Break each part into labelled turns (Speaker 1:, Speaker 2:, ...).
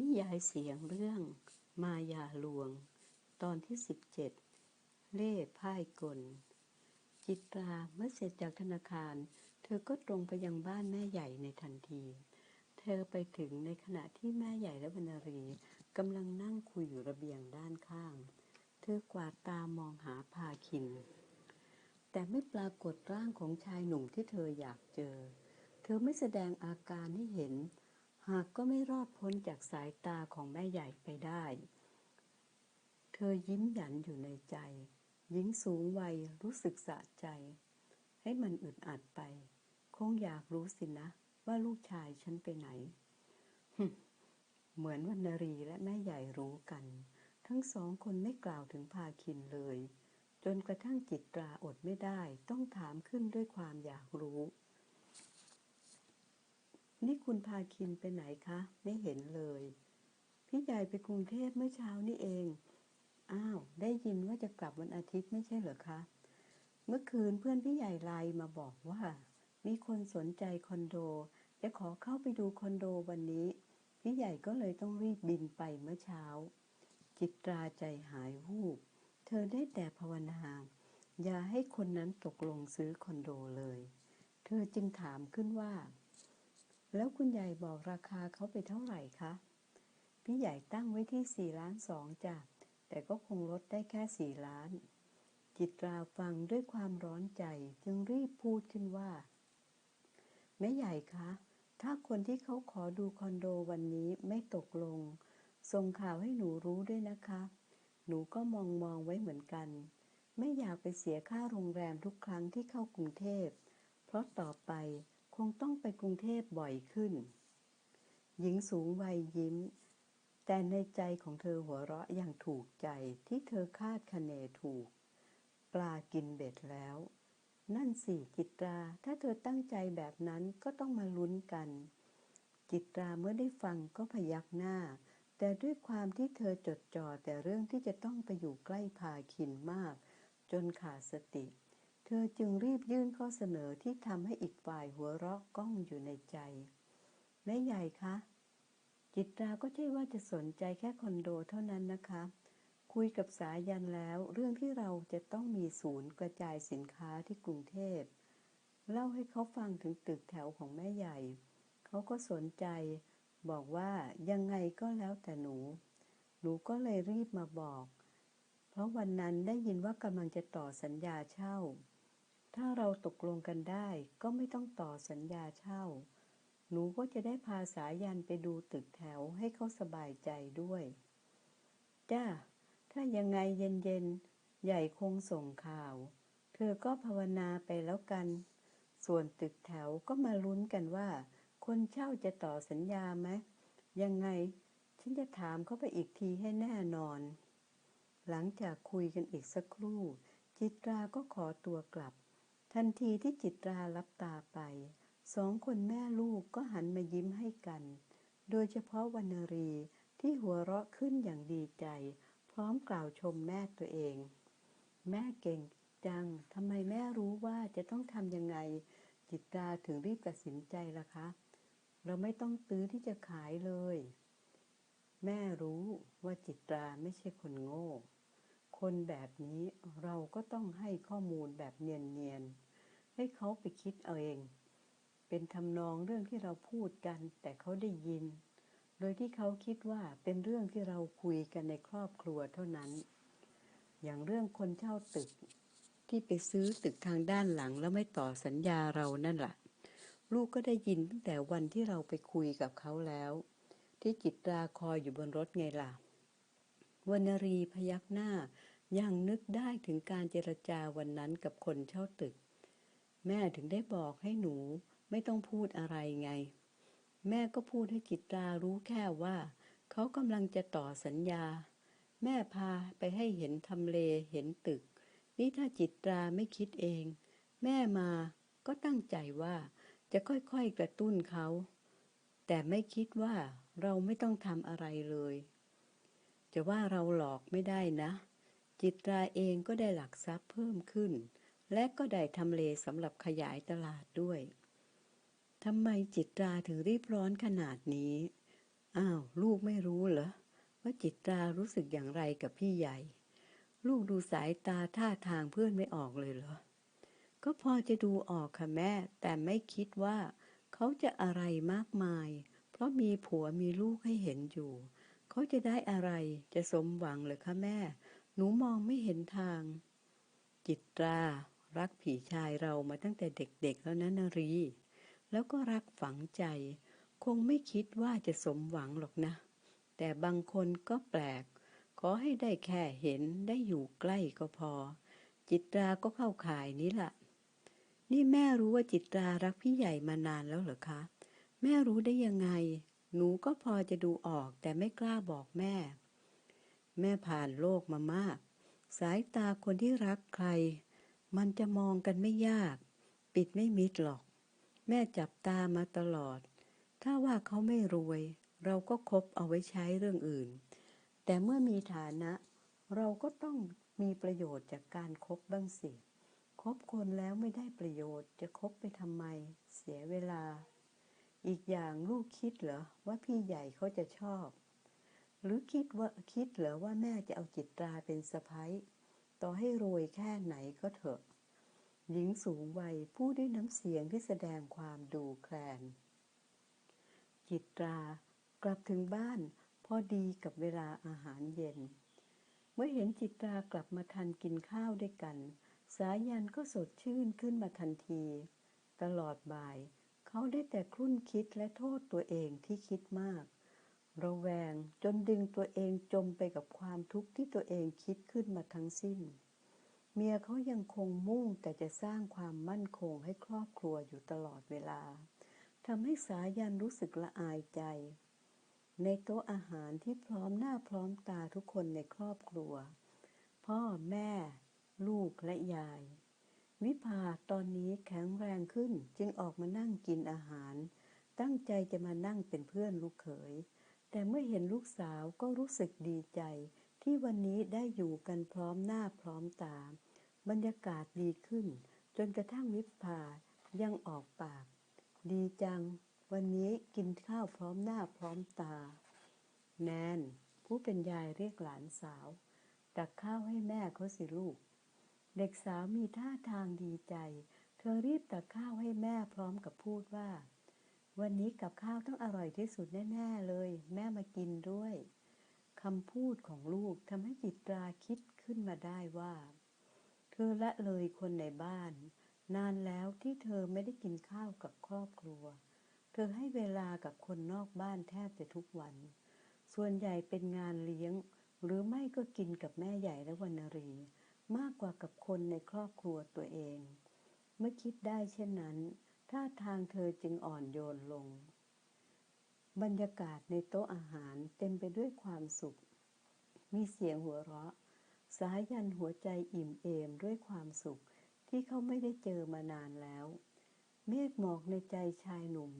Speaker 1: นิยายเสียงเรื่อง มายาลวง ตอนที่สิบเจ็ดเล่พ่ายกล จิตราเมื่อเสร็จจากธนาคาร เธอก็ตรงไปยังบ้านแม่ใหญ่ในทันที เธอไปถึงในขณะที่แม่ใหญ่และบรรณรีกำลังนั่งคุยอยู่ระเบียงด้านข้าง เธอกวาดตามองหาพาคิน แต่ไม่ปรากฏร่างของชายหนุ่มที่เธออยากเจอ เธอไม่แสดงอาการให้เห็น หากก็ไม่รอดพ้นจากสายตาของแม่ใหญ่ไปได้ เธอยิ้มหยันอยู่ในใจ หญิงสูงวัยรู้สึกสะใจ ให้มันอึดอัดไป คงอยากรู้สินะ ว่าลูกชายฉันไปไหน เหมือนวรรณรีและแม่ใหญ่รู้กัน ทั้งสองคนไม่กล่าวถึงพาคินเลย จนกระทั่งจิตตราอดไม่ได้ต้องถามขึ้นด้วยความอยากรู้ นี่คุณพาคินไปไหนคะ ไม่เห็นเลย พี่ใหญ่ไปกรุงเทพเมื่อเช้านี่เอง อ้าว ได้ยินว่าจะกลับวันอาทิตย์ไม่ใช่เหรอคะ เมื่อคืนเพื่อนพี่ใหญ่ไลน์มาบอกว่า มีคนสนใจคอนโด จะขอเข้าไปดูคอนโดวันนี้ พี่ใหญ่ก็เลยต้องรีบบินไปเมื่อเช้า จิตราใจหายวูบ เธอได้แต่ภาวนาอย่าให้คนนั้นตกลงซื้อคอนโดเลย เธอจึงถามขึ้นว่า แล้วคุณใหญ่บอกราคาเขาไปเท่าไหร่คะ พี่ใหญ่ตั้งไว้ที่สี่ล้านสองจ้ะ แต่ก็คงลดได้แค่สี่ล้าน จิตราฟังด้วยความร้อนใจจึงรีบพูดขึ้นว่า แม่ใหญ่คะ ถ้าคนที่เขาขอดูคอนโดวันนี้ไม่ตกลง ส่งข่าวให้หนูรู้ด้วยนะคะ หนูก็มองมองไว้เหมือนกัน ไม่อยากไปเสียค่าโรงแรมทุกครั้งที่เข้ากรุงเทพ เพราะต่อไป คงต้องไปกรุงเทพบ่อยขึ้น หญิงสูงวัยยิ้ม แต่ในใจของเธอหัวเราะอย่างถูกใจที่เธอคาดคะเนถูก ปลากินเบ็ดแล้ว นั่นสิจิตรา ถ้าเธอตั้งใจแบบนั้นก็ต้องมาลุ้นกัน จิตราเมื่อได้ฟังก็พยักหน้า แต่ด้วยความที่เธอจดจ่อแต่เรื่องที่จะต้องไปอยู่ใกล้พาคินมาก จนขาดสติเเธอจึงรีบยื่นข้อเสนอที่ทำให้อีกฝ่ายหัวเราะก้องอยู่ในใจ แม่ใหญ่คะ จิตราก็ใช่ว่าจะสนใจแค่คอนโดเท่านั้นนะคะ คุยกับสายันแล้ว เรื่องที่เราจะต้องมีศูนย์กระจายสินค้าที่กรุงเทพ เล่าให้เขาฟังถึงตึกแถวของแม่ใหญ่ เขาก็สนใจ บอกว่ายังไงก็แล้วแต่หนู หนูก็เลยรีบมาบอก เพราะวันนั้นได้ยินว่ากำลังจะต่อสัญญาเช่า ถ้าเราตกลงกันได้ก็ไม่ต้องต่อสัญญาเช่า หนูก็จะได้พาสายันไปดูตึกแถวให้เขาสบายใจด้วย จ้า ถ้ายังไงเย็นๆ ใหญ่คงส่งข่าว เธอก็ภาวนาไปแล้วกัน ส่วนตึกแถวก็มาลุ้นกันว่า คนเช่าจะต่อสัญญาไหม ยังไง ฉันจะถามเขาไปอีกทีให้แน่นอน หลังจากคุยกันอีกสักครู่ จิตราก็ขอตัวกลับ ทันทีที่จิตรารับตาไป สองคนแม่ลูกก็หันมายิ้มให้กัน โดยเฉพาะวรรณรีที่หัวเราะขึ้นอย่างดีใจ พร้อมกล่าวชมแม่ตัวเอง แม่เก่งจังทำไมแม่รู้ว่าจะต้องทำยังไง จิตราถึงรีบตัดสินใจล่ะคะ เราไม่ต้องตื้อที่จะขายเลย แม่รู้ว่าจิตราไม่ใช่คนโง่ คนแบบนี้เราก็ต้องให้ข้อมูลแบบเนียนๆ ให้เขาไปคิดเอาเอง เป็นทำนองเรื่องที่เราพูดกัน แต่เขาได้ยิน โดยที่เขาคิดว่าเป็นเรื่องที่เราคุยกันในครอบครัวเท่านั้น อย่างเรื่องคนเช่าตึกที่ไปซื้อตึกทางด้านหลังแล้วไม่ต่อสัญญาเรานั่นแหละลูกก็ได้ยินตั้งแต่วันที่เราไปคุยกับเขาแล้ว ที่จิตราคอยอยู่บนรถไงล่ะวรรณรีพยักหน้ายังนึกได้ถึงการเจรจาวันนั้นกับคนเช่าตึก แม่ถึงได้บอกให้หนูไม่ต้องพูดอะไรไง แม่ก็พูดให้จิตรารู้แค่ว่า เขากำลังจะต่อสัญญา แม่พาไปให้เห็นทำเลเห็นตึก นี่ถ้าจิตราไม่คิดเอง แม่มาก็ตั้งใจว่าจะค่อยๆกระตุ้นเขา แต่ไม่คิดว่าเราไม่ต้องทำอะไรเลย จะว่าเราหลอกไม่ได้นะ จิตราเองก็ได้หลักทรัพย์เพิ่มขึ้น และก็ได้ทำเลสำหรับขยายตลาดด้วยทำไมจิตราถึงรีบร้อนขนาดนี้ อ้าว ลูกไม่รู้เหรอ ว่าจิตรารู้สึกอย่างไรกับพี่ใหญ่ ลูกดูสายตาท่าทางเพื่อนไม่ออกเลยเหรอ ก็พอจะดูออกค่ะแม่ แต่ไม่คิดว่าเขาจะอะไรมากมาย เพราะมีผัวมีลูกให้เห็นอยู่ เขาจะได้อะไรจะสมหวังเหรอคะแม่ หนูมองไม่เห็นทาง จิตรา รักผีชายเรามาตั้งแต่เด็กๆแล้วนะนารี แล้วก็รักฝังใจ คงไม่คิดว่าจะสมหวังหรอกนะ แต่บางคนก็แปลก ขอให้ได้แค่เห็นได้อยู่ใกล้ก็พอ จิตราก็เข้าข่ายนี้ละ่ะ นี่แม่รู้ว่าจิตรารักพี่ใหญ่มานานแล้วเหรอคะ แม่รู้ได้ยังไง หนูก็พอจะดูออกแต่ไม่กล้าบอกแม่ แม่ผ่านโลกมามาก สายตาคนที่รักใคร มันจะมองกันไม่ยาก ปิดไม่มิดหรอก แม่จับตามาตลอด ถ้าว่าเขาไม่รวย เราก็คบเอาไว้ใช้เรื่องอื่น แต่เมื่อมีฐานะ เราก็ต้องมีประโยชน์จากการครบบ้างสิคบคนแล้วไม่ได้ประโยชน์จะคบไปทำไม เสียเวลา อีกอย่างลูกคิดเหรอว่าพี่ใหญ่เขาจะชอบ หรือคิดว่าคิดเหรอว่าแม่จะเอาจิตราเป็นสะพ้ย ต่อให้รวยแค่ไหนก็เถอะ หญิงสูงวัยพูดด้วยน้ำเสียงที่แสดงความดูแคลน จิตรากลับถึงบ้านพอดีกับเวลาอาหารเย็น เมื่อเห็นจิตรากลับมาทันกินข้าวด้วยกัน สายันก็สดชื่นขึ้นมาทันที ตลอดบ่าย เขาได้แต่ครุ่นคิดและโทษตัวเองที่คิดมาก ระแวงจนดึงตัวเองจมไปกับความทุกข์ที่ตัวเองคิดขึ้นมาทั้งสิ้น เมียเขายังคงมุ่งแต่จะสร้างความมั่นคงให้ครอบครัวอยู่ตลอดเวลาทำให้สายันรู้สึกละอายใจ ในโต๊ะอาหารที่พร้อมหน้าพร้อมตาทุกคนในครอบครัว พ่อแม่ ลูกและยาย วิภาตอนนี้แข็งแรงขึ้นจึงออกมานั่งกินอาหาร ตั้งใจจะมานั่งเป็นเพื่อนลูกเขย แต่เมื่อเห็นลูกสาวก็รู้สึกดีใจ ที่วันนี้ได้อยู่กันพร้อมหน้าพร้อมตา บรรยากาศดีขึ้น จนกระทั่งวิภายังออกปาก ดีจัง วันนี้กินข้าวพร้อมหน้าพร้อมตา แนน ผู้เป็นยายเรียกหลานสาว ตักข้าวให้แม่เขาสิลูก เด็กสาวมีท่าทางดีใจ เธอรีบตักข้าวให้แม่พร้อมกับพูดว่า วันนี้กับข้าวต้องอร่อยที่สุดแน่ๆเลย แม่มากินด้วยคำพูดของลูกทำให้จิตราคิดขึ้นมาได้ว่า เธอละเลยคนในบ้าน นานแล้วที่เธอไม่ได้กินข้าวกับครอบครัว เธอให้เวลากับคนนอกบ้านแทบจะทุกวัน ส่วนใหญ่เป็นงานเลี้ยง หรือไม่ก็กินกับแม่ใหญ่และวรรณรี มากกว่ากับคนในครอบครัวตัวเอง เมื่อคิดได้เช่นนั้น ท่าทางเธอจึงอ่อนโยนลง บรรยากาศในโต๊ะอาหารเต็มไปด้วยความสุข มีเสียงหัวเราะ สายันหัวใจอิ่มเอมด้วยความสุขที่เขาไม่ได้เจอมานานแล้ว เมฆหมอกในใจชายหนุ่ม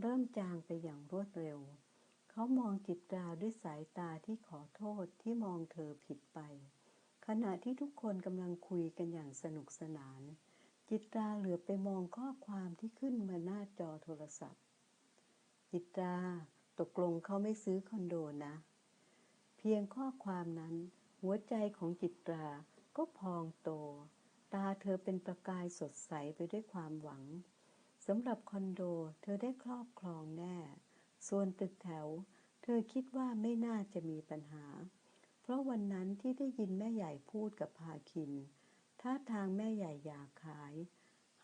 Speaker 1: เริ่มจางไปอย่างรวดเร็ว เขามองจิตราด้วยสายตาที่ขอโทษที่มองเธอผิดไป ขณะที่ทุกคนกำลังคุยกันอย่างสนุกสนาน จิตราเหลือไปมองข้อความที่ขึ้นมาหน้าจอโทรศัพท์ จิตราตกลงเขาไม่ซื้อคอนโดนะ เพียงข้อความนั้น หัวใจของจิตราก็พองโต ตาเธอเป็นประกายสดใสไปด้วยความหวังสำหรับคอนโดเธอได้ครอบครองแน่ ส่วนตึกแถว เธอคิดว่าไม่น่าจะมีปัญหา เพราะวันนั้นที่ได้ยินแม่ใหญ่พูดกับพาคิน ท่าทางแม่ใหญ่อยากขาย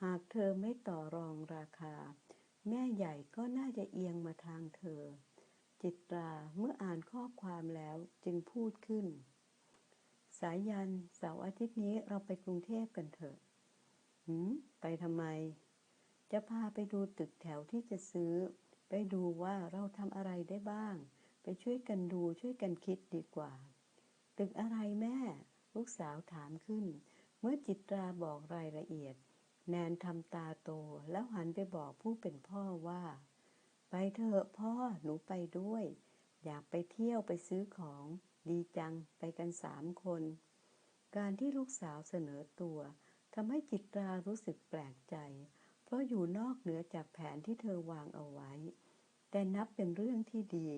Speaker 1: หากเธอไม่ต่อรองราคา แม่ใหญ่ก็น่าจะเอียงมาทางเธอ จิตราเมื่ออ่านข้อความแล้วจึงพูดขึ้น สายยันเสาร์อาทิตย์นี้เราไปกรุงเทพกันเถอะหืมไปทำไม จะพาไปดูตึกแถวที่จะซื้อ ไปดูว่าเราทำอะไรได้บ้าง ไปช่วยกันดูช่วยกันคิดดีกว่า ตึกอะไรแม่ ลูกสาวถามขึ้น มื่อจิตราบอกรายละเอียด แนนทำตาโตแล้วหันไปบอกผู้เป็นพ่อว่า ไปเถอะพ่อหนูไปด้วย อยากไปเที่ยวไปซื้อของ ดีจังไปกันสามคน การที่ลูกสาวเสนอตัวทำให้จิตรารู้สึกแปลกใจ เพราะอยู่นอกเหนือจากแผนที่เธอวางเอาไว้ แต่นับเป็นเรื่องที่ดี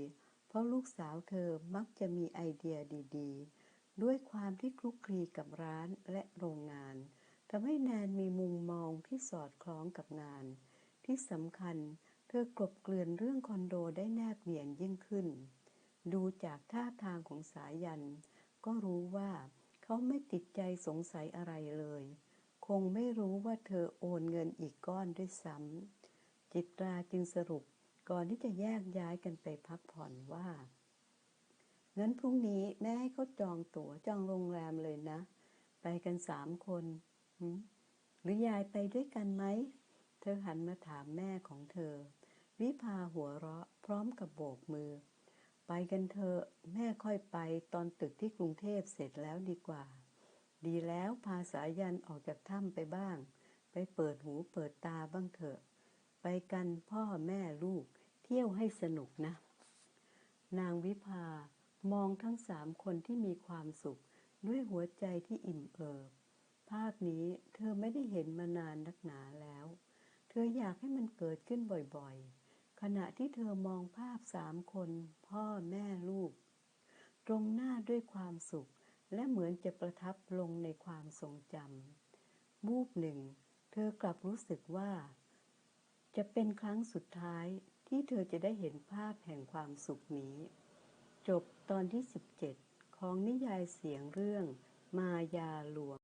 Speaker 1: เพราะลูกสาวเธอมักจะมีไอเดียดีๆ ด้วยความที่คลุกคลีกับร้านและโรงงานทำให้แนนมีมุมมองที่สอดคล้องกับงาน ที่สำคัญเธอกลบเกลื่อนเรื่องคอนโดได้แนบเนียนยิ่งขึ้น ดูจากท่าทางของสายัน ก็รู้ว่าเขาไม่ติดใจสงสัยอะไรเลย คงไม่รู้ว่าเธอโอนเงินอีกก้อนด้วยซ้ำจิตราจึงสรุปก่อนที่จะแยกย้ายกันไปพักผ่อนว่า งั้นพรุ่งนี้แม่ให้เขาจองตั๋วจองโรงแรมเลยนะ ไปกันสามคนหึหรือยายไปด้วยกันไหม เธอหันมาถามแม่ของเธอ วิภาหัวเราะพร้อมกับโบกมือ ไปกันเถอะแม่ค่อยไปตอนตึกที่กรุงเทพเสร็จแล้วดีกว่า ดีแล้วพาสายันออกจากถ้ำไปบ้าง ไปเปิดหูเปิดตาบ้างเถอะ ไปกันพ่อแม่ลูกเที่ยวให้สนุกนะ นางวิภา มองทั้งสามคนที่มีความสุข ด้วยหัวใจที่อิ่มเอิบ ภาพนี้เธอไม่ได้เห็นมานานนักหนาแล้ว เธออยากให้มันเกิดขึ้นบ่อยๆ ขณะที่เธอมองภาพสามคน พ่อแม่ลูก ตรงหน้าด้วยความสุข และเหมือนจะประทับลงในความทรงจำบูบหนึ่ง เธอกลับรู้สึกว่า จะเป็นครั้งสุดท้ายที่เธอจะได้เห็นภาพแห่งความสุขนี้ จบ ตอนที่ 17 ของนิยายเสียงเรื่อง มายาหลวง